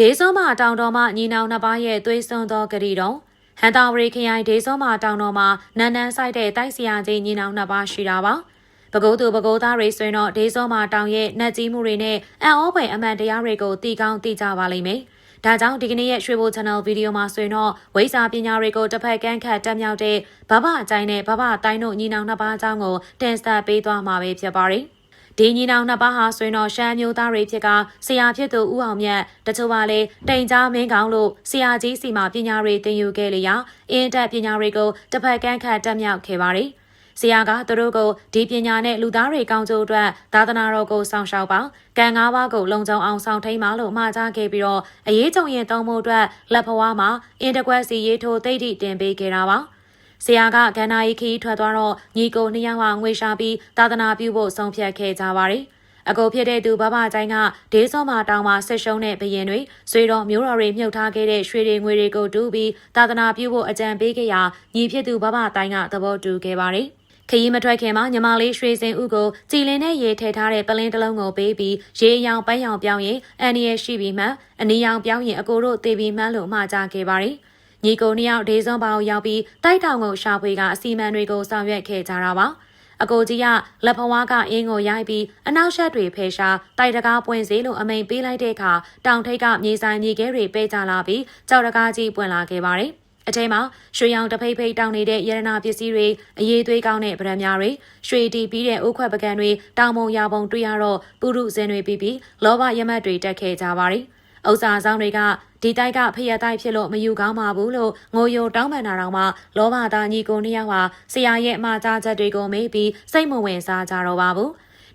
ဒေးစောမတောင်တော်မှညီနောင်နှစ်ပါးရဲ့သွေးစွန်းသောဂရီတော်ဟန်တာဝရီခရိုင်ဒေးစောမတောင်တော်မှာနန်းနန်းဆိုင်တဲ့တိုက်စရာကြီးညီနောင်နှစ်ပါးရှိတာပါ။ပကိုးသူပကိုးသားတွေဆိုရင်တော့ဒေးစောမတောင်ရဲ့နှက်ကြီးမှုတွေနဲ့အံ့ဩဖွယ်အမှန်တရားတွေကိုသိကောင်းသိကြပါလိမ့်မယ်။ဒါကြောင့်ဒီကနေ့ရဲ့ရွှေဘို channel ဗီဒီယိုမှာဆိုရင်တော့ဝိစာပညာတွေကိုတစ်ဖက်ကန်းခတ်တက်မြောက်တဲ့ဘဘအကြိုင်နဲ့ဘဘတိုင်းတို့ညီနောင်နှစ်ပါးအကြောင်းကိုတင်ဆက်ပေးသွားမှာပဲဖြစ်ပါတယ်။ ဒီညီနောင်နှစ်ပါးဟာဆိုရင်တော့ရှမ်းမျိုးသားတွေဖြစ်ကဆရာဖြစ်သူဦးအောင်မြတ်တချို့ပါလေတိန်ကြားမင်းကောင်းလို့ဆရာကြီးစီမှာပညာတွေသင်ယူခဲ့လျာအင်းတက်ပညာတွေကိုတစ်ဖက်ကန်းခတ်တက်မြောက်ခဲ့ပါတယ်ဆရာကသူတို့ကိုဒီပညာနဲ့လူသားတွေကောင်းကျိုးအတွက်သာသနာတော်ကိုစောင့်ရှောက်ပါကံငါးပါးကိုလုံခြုံအောင်ဆောင်ထိန်ပါလို့မှာကြားခဲ့ပြီးတော့အရေးကြုံရင်သုံးဖို့အတွက်လက်ဖွားမှာအင်တကွက်စီရေးထိုးသိတိတင်ပေးခဲ့တာပါ ဆရာကကန္နာရီခီးထွက်သွားတော့ညီကိုနှစ်ယောက်ဟာငွေရှာပြီးသာသနာပြုဖို့ဆုံးဖြတ်ခဲ့ကြပါတယ်။အကိုဖြစ်တဲ့သူဘဘကျိုင်းကဒေးစောမာတောင်မှာဆက်ရှုံးတဲ့ဘရင်တွေဆွေတော်မျိုးတော်တွေမြုပ်ထားခဲ့တဲ့ရွှေတွေငွေတွေကိုတူးပြီးသာသနာပြုဖို့အကြံပေးခဲ့ရာညီဖြစ်သူဘဘတိုင်းကသဘောတူခဲ့ပါတယ်။ခရီးမထွက်ခင်မှာညီမလေးရွှေစင်ဦးကိုကြည်လင်းနဲ့ရေထည့်ထားတဲ့ပလင်းတစ်လုံးကိုပေးပြီးရေရောင်ပန်းရောင်ပြောင်းရင်အန်ရီရဲ့ရှိပြီးမှအနီရောင်ပြောင်းရင်အကိုတို့တေပြီးမှန်းလို့မှာကြားခဲ့ပါတယ်။ ညီကိုနှစ်ယောက်ဒေးစွန်ပေါင်ရောက်ပြီးတိုက်တောင်ကိုရှာဖွေကအစီမံတွေကိုဆောင်ရွက်ခဲ့ကြတာပါအကိုကြီးကလက်ဖဝါးကအင်းကိုရိုက်ပြီးအနောက်ရှက်တွေဖယ်ရှားတိုက်တကားပွင့်စေလို့အမိန်ပေးလိုက်တဲ့အခါတောင်ထိပ်ကမြေဆိုင်မြေခဲတွေပေးကြလာပြီးကြောက်တကားကြီးပွင့်လာခဲ့ပါတယ်အထဲမှာရွှေရောင်တဖိတ်ဖိတ်တောင်းနေတဲ့ရတနာပစ္စည်းတွေအရေးသွေးကောင်းတဲ့ဗရံများတွေရွှေတီပြီးတဲ့ဥခွက်ပကံတွေတောင်ပုံရပုံတွေ့ရတော့ပုရုဇင်တွေပြီးပြီးလောဘရမတ်တွေတက်ခဲ့ကြပါတယ် ဥစ္စာဆောင်တွေကဒီတိုက်ကဖျက်တိုက်ဖြစ်လို့မယူကောင်းပါဘူးလို့ငိုယိုတောင်းပန်တာတော့မှလောဘသားညီကိုနှစ်ယောက်ဟာဆရာရဲ့အမှားကြားချက်တွေကိုမေးပြီးစိတ်မဝင်စားကြတော့ပါဘူး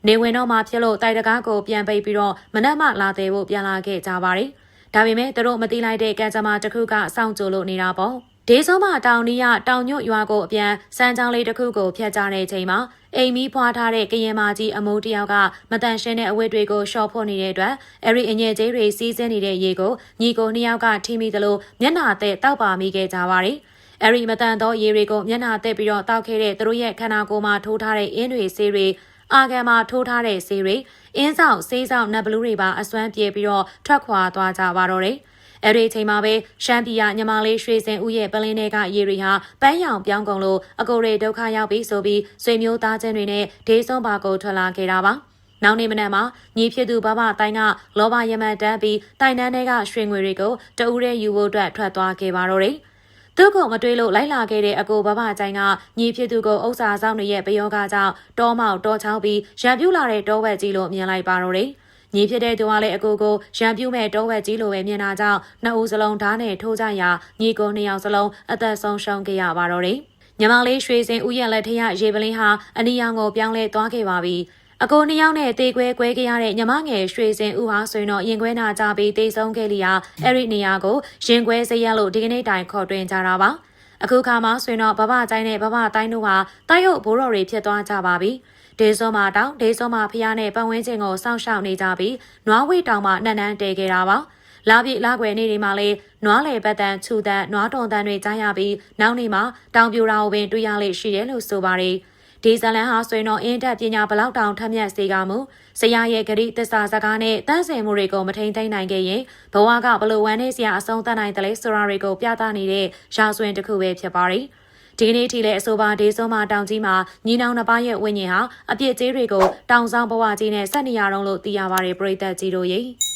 နေဝင်တော့မှဖြစ်လို့တိုက်တကားကိုပြန်ပိတ်ပြီးတော့မနက်မှလာသေးဖို့ပြန်လာခဲ့ကြပါတယ်ဒါပေမဲ့သူတို့မတိလိုက်တဲ့ကံကြမ္မာတစ်ခုကစောင့်ကြိုလို့နေတာပေါ့ ဒေးစုံးမတောင်နီးရတောင်ညွတ်ရွာကိုအပြန်စမ်းချောင်းလေးတစ်ခုကိုဖျက်ကြတဲ့ချိန်မှာအိမ်မီးဖွာထားတဲ့ကရင်မကြီးအမိုးတယောက်ကမတန်ရှင်းတဲ့အဝတ်တွေကိုရှော့ဖို့နေတဲ့အတွက်အဲ့ဒီအငြဲကြီးတွေစီးဆင်းနေတဲ့ရေကိုညီကိုနှစ်ယောက်ကထိမိသလိုမျက်နှာသက်တောက်ပါမိခဲ့ကြပါတယ်။အဲ့ဒီမတန်သောရေတွေကိုမျက်နှာသက်ပြီးတော့တောက်ခဲ့တဲ့သူတို့ရဲ့ခန္ဓာကိုယ်မှာထိုးထားတဲ့အင်းတွေဆေးတွေအာဂန်မှာထိုးထားတဲ့ဆေးတွေအင်းဆောင်ဆေးဆောင်နတ်ဘလူးတွေပါအစွမ်းပြေပြီးတော့ထွက်ခွာသွားကြပါတော့တယ်။ အဲ့ဒီအချိန်မှာပဲရှမ်းပြည်ကညီမလေးရွှေစင်ဦးရဲ့ပလင်းတွေကရေတွေဟာပန်းရောင်ပြောင်းကုန်လို့အကိုတွေဒုက္ခရောက်ပြီးဆိုပြီးဆွေမျိုးသားချင်းတွေနဲ့ဒေးစွန်ပါကိုထွက်လာခဲ့တာပါ။နောက်နေ့မနက်မှာညီဖြစ်သူဘဘတိုင်းကလောဘရမတ်တန်းပြီးတိုင်တန်းတွေကရွှေငွေတွေကိုတဦးတဲ့ယူဖို့အတွက်ထွက်သွားခဲ့ပါတော့တယ်။သူ့ကိုမတွေးလို့လိုက်လာခဲ့တဲ့အကိုဘဘကျိုင်းကညီဖြစ်သူကိုဥစ္စာဆောင်တွေရဲ့ပယောဂကြောင့်တောမောက်တောချောင်းပြီးရံပြူလာတဲ့တောဝက်ကြီးလို့မြင်လိုက်ပါတော့တယ်။ ညီဖြစ်တဲ့သူကလည်းအကိုကိုရံပြူးမဲ့တောဝက်ကြီးလိုပဲမြင်တာကြောင့်နှစ်ဦးစလုံးဓာတ်နဲ့ထိုးကြရာညီကိုနှစ်ယောက်စလုံးအသက်ဆုံးရှုံးခဲ့ရပါတော့တယ်။ညီမလေးရွှေစင်ဥယျာဉ်လက်ထရရေပလင်းဟာအနီရောင်ကိုပြောင်းလဲသွားခဲ့ပါပြီ။အကိုနှစ်ယောက်နဲ့တေကွဲကွဲခဲ့ရတဲ့ညီမငယ်ရွှေစင်ဦးဟာဆိုရင်တော့ရင်ခွဲနာကြပြီးတေဆုံးခဲ့လျာအဲ့ဒီနေရာကိုရင်ခွဲစရက်လို့ဒီကနေ့တိုင်ခေါ်တွင်ကြတာပါ။ အခုခါမှဆိုရင်တော့ဘဘတိုင်းနဲ့ဘဘတိုင်းတို့ဟာတိုက်ရုပ်ဘိုးတော်တွေဖြစ်သွားကြပါပြီ။ဒေးစောမာတောင်ဒေးစောမာဖျားနဲ့ပတ်ဝန်းကျင်ကိုစောင့်ရှောက်နေကြပြီးနွားဝေတောင်မှနှံ့နှံတဲခဲ့တာပါလာပြည့်လာခွေနေတွေမှာလေနွားလေပတ်တန်ခြူတန်နွားတုံတန်တွေကြားရပြီးနောက်နေ့မှာတောင်ပြူတာကိုပင်တွေ့ရလေရှိတယ်လို့ဆိုပါတယ် ဒီဇလန်ဟာဆွေတော်အင်းတက်ပညာဘလောက်တောင်ထက်မြက်စေကမူဆရာရဲ့ဂရိသစ္စာစကားနဲ့တန်းစင်မှုတွေကိုမထိန်သိမ်းနိုင်ခဲ့ရင်ဘဝကဘလို့ဝမ်းနေစရာအဆုံးသတ်နိုင်တယ်လေဆိုတာတွေကိုပြသနေတဲ့ရာဇဝင်တစ်ခုပဲဖြစ်ပါတယ်။ဒီကနေ့ထိလည်းအဆိုပါဒေးစုံမတောင်ကြီးမှာညီနောင်နှစ်ပါးရဲ့ဝိညာဉ်ဟာအပြစ်ကြေးတွေကိုတောင်ဆောင်ဘဝကြီးနဲ့ဆက်နေရတော့လို့သိရပါတယ်ပြည်သက်ကြီးတို့ရေ။